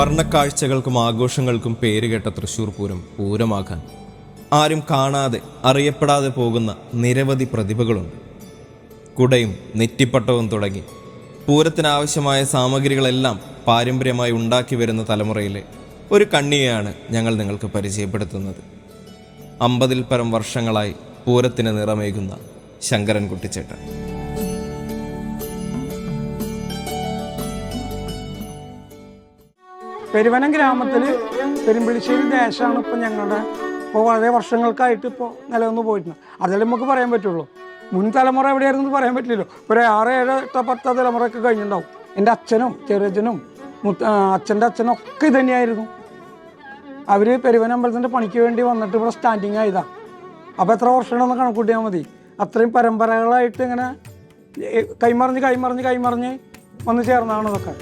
വർണക്കാഴ്ചകൾക്കും ആഘോഷങ്ങൾക്കും പേരുകേട്ട തൃശ്ശൂർ പൂരം പൂരമാകാൻ. ആരും കാണാതെ അറിയപ്പെടാതെ പോകുന്ന നിരവധി പ്രതിഭകളുണ്ട്. കുടയും നെറ്റിപ്പട്ടവും തുടങ്ങി പൂരത്തിനാവശ്യമായ സാമഗ്രികളെല്ലാം പാരമ്പര്യമായി ഉണ്ടാക്കി വരുന്ന തലമുറയിലെ ഒരു കണ്ണിയെയാണ് ഞങ്ങൾ നിങ്ങൾക്ക് പരിചയപ്പെടുത്തുന്നത്. അമ്പതിൽ പരം വർഷങ്ങളായി പൂരത്തിന് നിറമേകുന്ന ശങ്കരൻ കുട്ടിച്ചേട്ടൻ പെരുവനം ഗ്രാമത്തിൽ പെരുമ്പിളിശ്ശേരി ദേശമാണ് ഇപ്പം ഞങ്ങളുടെ ഇപ്പോൾ വളരെ വർഷങ്ങൾക്കായിട്ട് ഇപ്പോൾ നിലനിന്ന് പോയിട്ടുണ്ട്. അതല്ലേ നമുക്ക് പറയാൻ പറ്റുള്ളൂ. മുൻ തലമുറ എവിടെയായിരുന്നു പറയാൻ പറ്റില്ലല്ലോ. ഒരു ആറ് ഏഴ് എട്ട് പത്ത് തലമുറയൊക്കെ കഴിഞ്ഞിട്ടുണ്ടാവും. എന്റെ അച്ഛനും ചെറിയച്ഛനും മുത്ത അച്ഛന്റെ അച്ഛനും ഒക്കെ ഇത് തന്നെയായിരുന്നു. അവർ പെരുവനം അമ്പലത്തിന്റെ പണിക്ക് വേണ്ടി വന്നിട്ട് ഇവിടെ സ്റ്റാൻഡിങ് ആയതാണ് അപ്പോൾ എത്ര വർഷമാണെന്ന് കണക്കൂട്ടിയാൽ മതി. അത്രയും പരമ്പരകളായിട്ട് ഇങ്ങനെ കൈമറിഞ്ഞ് കൈമറിഞ്ഞ് കൈമറിഞ്ഞ് വന്ന് ചേർന്നതാണ് ഇതൊക്കെ.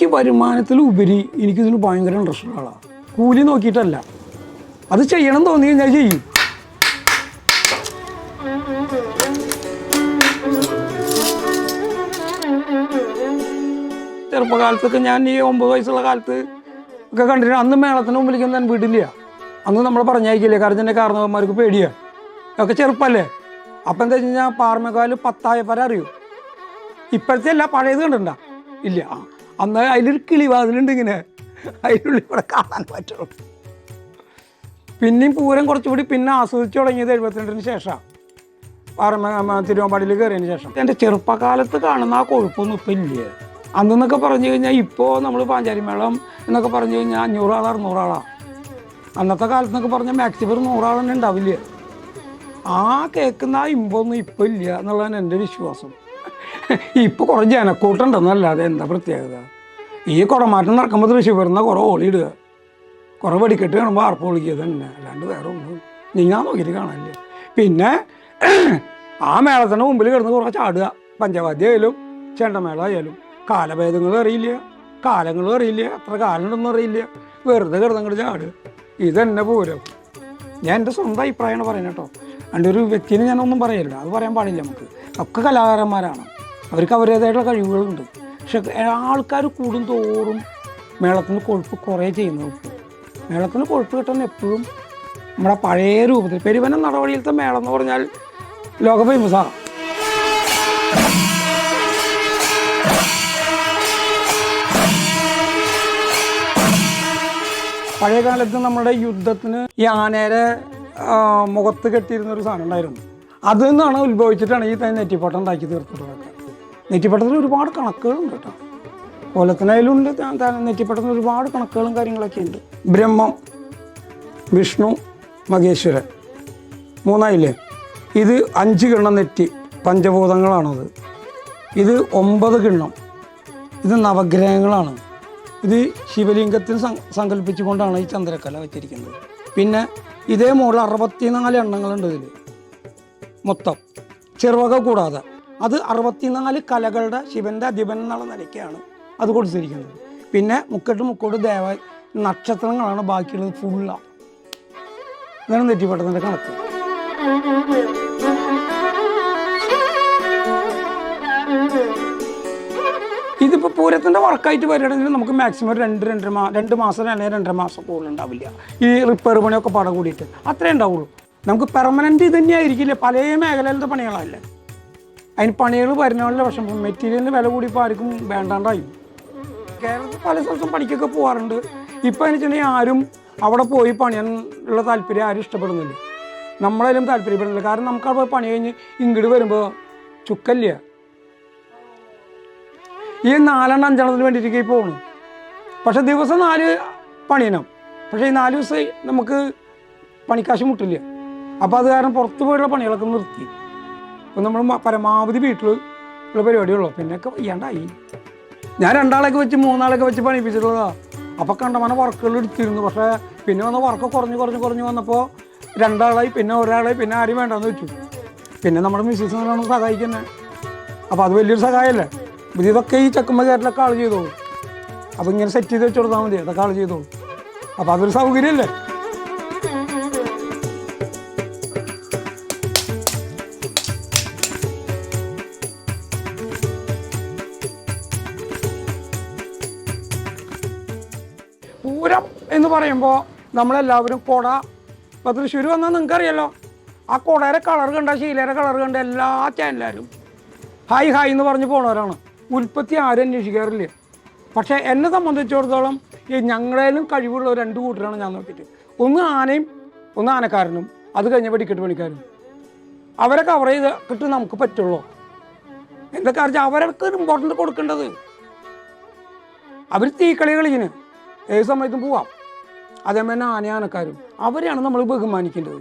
എനിക്ക് വരുമാനത്തിൽ ഉപരി എനിക്കിതിന് ഭയങ്കര ഇൻട്രസ്റ്റ് ആളാണ് കൂലി നോക്കിയിട്ടല്ല. അത് ചെയ്യണം തോന്നി കഴിഞ്ഞാൽ ചെയ്യും. ചെറുപ്പകാലത്തൊക്കെ ഞാൻ ഈ ഒമ്പത് വയസ്സുള്ള കാലത്ത് ഒക്കെ കണ്ടിട്ട് അന്ന് മേളത്തിന് മുമ്പിലേക്ക് ഞാൻ വീട്ടില്ല അന്ന് നമ്മൾ പറഞ്ഞയക്കില്ലേ? കാരണം എന്റെ കാരണവന്മാർക്ക് പേടിയാണ് ഒക്കെ ചെറുപ്പമല്ലേ അപ്പം എന്താ വെച്ച് കഴിഞ്ഞാൽ പാർമക്കാൽ പത്തായപ്പര അറിയൂ. ഇപ്പോഴത്തെ അല്ല പഴയത് കണ്ടിട്ടുണ്ടോ? ഇല്ല. ആ. അന്ന് അതിലൊരു കിളിവാതിലുണ്ട് ഇങ്ങനെ. അതിനുള്ളിൽ ഇവിടെ കാണാൻ പറ്റുള്ളൂ. പിന്നെയും പൂരം കുറച്ചുകൂടി പിന്നെ ആസ്വദിച്ചു തുടങ്ങിയത് എഴുപത്തിരണ്ടിന് ശേഷമാണ്. പാറമ തിരുവമ്പാടിയിൽ കയറിയതിന് ശേഷം. എന്റെ ചെറുപ്പകാലത്ത് കാണുന്ന ആ കൊഴുപ്പൊന്നും ഇപ്പം ഇല്ല? അന്നെന്നൊക്കെ പറഞ്ഞു കഴിഞ്ഞാൽ ഇപ്പോൾ നമ്മൾ പാഞ്ചാരി മേളം എന്നൊക്കെ പറഞ്ഞു കഴിഞ്ഞാൽ അഞ്ഞൂറാളാ അറുന്നൂറാളാ. അന്നത്തെ കാലത്ത് എന്നൊക്കെ പറഞ്ഞാൽ മാക്സിമം നൂറാളെന്നെ ഉണ്ടാവില്ല? ആ കേൾക്കുന്ന ആ ഇമ്പൊന്നും ഇപ്പം ഇല്ല എന്നുള്ളതാണ് എന്റെ വിശ്വാസം. ഇപ്പൊ കുറെ ജനക്കൂട്ടുണ്ടെന്നല്ലാതെ എന്താ പ്രത്യേകത? ഈ കുടമാറ്റം നടക്കുമ്പോൾ തൃശ്ശൂർ വരുന്ന കുറെ ഓളിയിടുക കുറെ വെടിക്കെട്ട് കാണുമ്പോൾ ആർപ്പ് വിളിക്കുക തന്നെ അല്ലാണ്ട് വേറെ ഒന്നും. നീങ്ങാൻ നോക്കിയിട്ട് കാണാനില്ല? പിന്നെ ആ മേളത്തിന്റെ മുമ്പിൽ കിടന്ന് കുറെ ചാടുക. പഞ്ചവാദ്യം ആയാലും ചെണ്ടമേള ആയാലും. കാലഭേദങ്ങളും അറിയില്ല. കാലങ്ങളും അറിയില്ല. എത്ര കാലമുണ്ടെന്നും അറിയില്ല. വെറുതെ കിടന്നങ്ങോട്ട് ചാടുക ഇതന്നെ പൂരം. ഞാൻ എന്റെ സ്വന്തം അഭിപ്രായമാണ് പറയുന്നത് കേട്ടോ. അതിന്റെ ഒരു വ്യക്തിനെ ഞാനൊന്നും പറയില്ല അത് പറയാൻ പാടില്ല നമുക്ക്. ഒക്കെ കലാകാരന്മാരാണ്. അവർക്ക് അവരുടേതായിട്ടുള്ള കഴിവുകളുണ്ട്. പക്ഷെ ആൾക്കാർ കൂടും തോറും മേളത്തിന് കൊഴുപ്പ് കുറേ ചെയ്യുന്നത് മേളത്തിന് കൊഴുപ്പ് കിട്ടുന്ന എപ്പോഴും നമ്മുടെ പഴയ രൂപത്തിൽ പെരുവനം നടപടിയിലത്തെ മേളം എന്ന് പറഞ്ഞാൽ ലോക ഫേമസാണ് പഴയ കാലത്ത് നമ്മുടെ യുദ്ധത്തിന് ഈ ആനേരെ മുഖത്ത് കെട്ടിയിരുന്ന ഒരു സാധനം ഉണ്ടായിരുന്നു. അതിൽ നിന്നാണ് ഉത്ഭവിച്ചിട്ടാണ് ഈ നെറ്റിപ്പാട്ടം ഉണ്ടാക്കി തീർത്തിട്ടതൊക്കെ നെറ്റിപ്പട്ടത്തിൽ ഒരുപാട് കണക്കുകളുണ്ട് കേട്ടോ. കോലത്തിനായാലുണ്ട് നെറ്റിപ്പട്ടത്തിൽ ഒരുപാട് കണക്കുകളും കാര്യങ്ങളൊക്കെ ഉണ്ട്. ബ്രഹ്മം വിഷ്ണു മഹേശ്വരൻ. മൂന്നായില്ലേ? ഇത് അഞ്ച് കിണ്ണം നെറ്റി പഞ്ചഭൂതങ്ങളാണത്. ഇത് ഒമ്പത് കിണ്ണം. ഇത് നവഗ്രഹങ്ങളാണ്. ഇത് ശിവലിംഗത്തിൽ സങ്കല്പിച്ചുകൊണ്ടാണ് ഈ ചന്ദ്രക്കല വെച്ചിരിക്കുന്നത്. പിന്നെ ഇതേ മുകളിൽ അറുപത്തിനാല് എണ്ണങ്ങളുണ്ട് ഇതിൽ മൊത്തം. ചെറുവക കൂടാതെ. അത് അറുപത്തിനാല് കലകളുടെ ശിവന്റെ അധിപൻ എന്നുള്ള നിലയ്ക്കാണ് അത് കൊടുത്തിരിക്കുന്നത്. പിന്നെ മുക്കോട്ട് മുക്കോട്ട് ദേവ നക്ഷത്രങ്ങളാണ് ബാക്കിയുള്ളത് ഫുള്ളാണ് ഇതാണ് നെറ്റിപ്പട്ടത്തിന്റെ കണക്ക്. ഇതിപ്പോൾ പൂരത്തിന്റെ വർക്കായിട്ട് വരികയാണെങ്കിൽ നമുക്ക് മാക്സിമം രണ്ട് രണ്ടര മാസം രണ്ട് മാസം അല്ലെങ്കിൽ രണ്ടര മാസം കൂടുതൽ ഉണ്ടാവില്ല. ഈ റിപ്പയർ പണിയൊക്കെ പടം കൂടിയിട്ട്. അത്രേ ഉണ്ടാവുള്ളൂ. നമുക്ക് പെർമനന്റ് ഇത് തന്നെയായിരിക്കില്ല? പല മേഖലയിലത്തെ പണികളല്ലേ? അതിന് പണികൾ വരുന്നവരുടെ പക്ഷെ മെറ്റീരിയലിന് വില കൂടിയപ്പോൾ ആർക്കും വേണ്ടാണ്ടായി. കേരളത്തിൽ പല സ്ഥലത്തും പണിക്കൊക്കെ പോകാറുണ്ട് ഇപ്പം എന്ന് വെച്ചിട്ടുണ്ടെങ്കിൽ ആരും അവിടെ പോയി പണിയാൻ ഉള്ള താല്പര്യം ആരും ഇഷ്ടപ്പെടുന്നില്ല. നമ്മളതിലും താല്പര്യപ്പെടുന്നില്ല. കാരണം നമുക്ക് അവിടെ പണി കഴിഞ്ഞ് ഇങ്ങോട്ട് വരുമ്പോൾ ചുക്കല്ല ഈ നാലെണ്ണം അഞ്ചെണ്ണത്തിന് വേണ്ടിയിട്ട് പോകണം പക്ഷെ ദിവസം നാല് പണിയണം. പക്ഷേ ഈ നാല് ദിവസം നമുക്ക് പണിക്കാശ് മുട്ടില്ല. അപ്പോൾ അത് കാരണം പുറത്ത് പോയുള്ള പണികളൊക്കെ നിർത്തി. അപ്പം നമ്മൾ പരമാവധി വീട്ടിൽ ഉള്ള പരിപാടിയുള്ളൂ പിന്നെയൊക്കെ വയ്യാണ്ടായി. ഞാൻ രണ്ടാളൊക്കെ വെച്ച് മൂന്നാളൊക്കെ വെച്ച് പണിപ്പിച്ചിട്ടുള്ളതാ അപ്പോൾ കണ്ടമാനം വർക്കുകൾ എടുത്തിരുന്നു. പക്ഷേ പിന്നെ വന്ന വർക്ക് കുറഞ്ഞ് കുറഞ്ഞ് കുറഞ്ഞ് വന്നപ്പോൾ രണ്ടാളായി പിന്നെ ഒരാളായി പിന്നെ ആരും വേണ്ടെന്ന് വെച്ചു. പിന്നെ നമ്മുടെ മിസ്സിസ് നല്ലോണം സഹായിക്കുന്നത് അപ്പോൾ അത് വലിയൊരു സഹായമല്ലേ ഇത് ഇതൊക്കെ ഈ ചെക്കുമ്പ കയറ്റിലൊക്കെ ആൾ ചെയ്തോളൂ. അപ്പോൾ ഇങ്ങനെ സെറ്റ് ചെയ്ത് വെച്ച് കൊടുത്താൽ മതി. അതൊക്കെ ആൾ ചെയ്തോളൂ. അപ്പോൾ അതൊരു സൗകര്യമല്ലേ പറയുമ്പോൾ നമ്മളെല്ലാവരും കുട ഇപ്പോൾ തൃശ്ശൂർ വന്നാൽ നിങ്ങൾക്കറിയാലോ ആ കുടയുടെ കളർ കണ്ട ശീലയുടെ കളർ കണ്ട എല്ലാ ചാനലാരും ഹായ് ഹായ് എന്ന് പറഞ്ഞ് പോണവരാണ്. ഉൽപ്പത്തി ആരും അന്വേഷിക്കാറില്ല. പക്ഷേ എന്നെ സംബന്ധിച്ചിടത്തോളം ഈ ഞങ്ങളേലും കഴിവുള്ള രണ്ട് കൂട്ടരാണ് ഞാൻ നോക്കിയിട്ട്. ഒന്ന് ആനയും ഒന്ന് ആനക്കാരനും. അത് കഴിഞ്ഞ വെടിക്കെട്ട് പണിക്കാരും. അവരെ കവർ ചെയ്ത് കിട്ടും നമുക്ക് പറ്റുള്ളൂ. എന്താ കാരണം അവർക്ക് ഇമ്പോർട്ടന്റ് കൊടുക്കേണ്ടത്. അവർ തീക്കളി കളിക്കുന്നു ഏത് സമയത്തും പോവാം. അതേപോലെ തന്നെ ആനയാനക്കാരും അവരെയാണ് നമ്മൾ ബഹുമാനിക്കേണ്ടത്.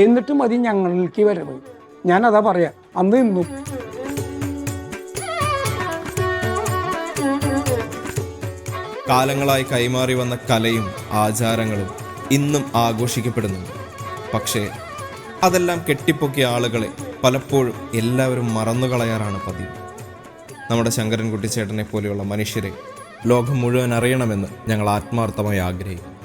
എന്നിട്ട് മതി ഞങ്ങൾക്ക് വരവ്. ഞാനതാ പറയാം അന്ന് ഇന്നും. കാലങ്ങളായി കൈമാറി വന്ന കലയും ആചാരങ്ങളും ഇന്നും ആഘോഷിക്കപ്പെടുന്നുണ്ട്. പക്ഷേ അതെല്ലാം കെട്ടിപ്പൊക്കിയ ആളുകളെ പലപ്പോഴും എല്ലാവരും മറന്നുകളയാറാണ് പതിവ്. നമ്മുടെ ശങ്കരൻകുട്ടി ചേട്ടനെ പോലെയുള്ള മനുഷ്യരെ ലോകം മുഴുവൻ അറിയണമെന്ന് ഞങ്ങൾ ആത്മാർത്ഥമായി ആഗ്രഹിക്കുന്നു.